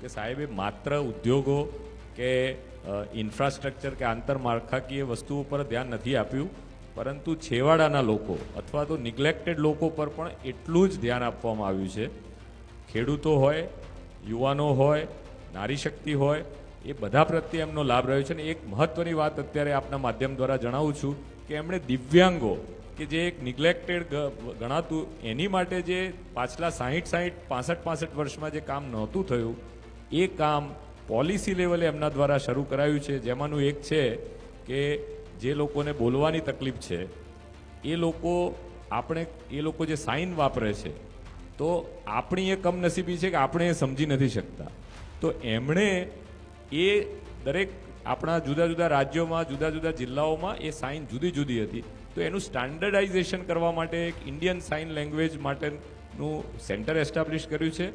કે સાહેબે માત્ર ઉદ્યોગો કે ઇન્ફ્રાસ્ટ્રક્ચર કે આંતરમાળખાકીય વસ્તુઓ પર ધ્યાન નથી આપ્યું, પરંતુ છેવાડાના લોકો અથવા તો નિગ્લેક્ટેડ લોકો પર પણ એટલું જ ધ્યાન આપવામાં આવ્યું છે. ખેડૂતો હોય, યુવાનો હોય નારી શક્તિ હોય, એ બધા પ્રત્યે એમનો લાભ રહ્યો છે. અને એક મહત્વની વાત અત્યારે આપના માધ્યમ દ્વારા જણાવું છું કે એમણે દિવ્યાંગો કે જે એક નિગ્લેક્ટેડ ગણાતું, એની માટે જે પાછલા સાહીઠ સાહીઠ, પાસઠ પાસઠ વર્ષમાં જે કામ નહોતું થયું એ કામ પોલિસી લેવલે એમના દ્વારા શરૂ કરાયું છે. જેમાંનું એક છે કે જે લોકોને બોલવાની તકલીફ છે, એ લોકો આપણે, એ લોકો જે સાઇન વાપરે છે, તો આપણી એ કમનસીબી છે કે આપણે એ સમજી નથી શકતા. તો એમણે એ દરેક આપણા જુદા જુદા રાજ્યોમાં, જુદા જુદા જિલ્લાઓમાં એ સાઇન જુદી જુદી હતી. તો એનું સ્ટાન્ડર્ડાઇઝેશન કરવા માટે એક ઇન્ડિયન સાઇન લેંગ્વેજ માટેનું સેન્ટર એસ્ટાબ્લિશ કર્યું છે.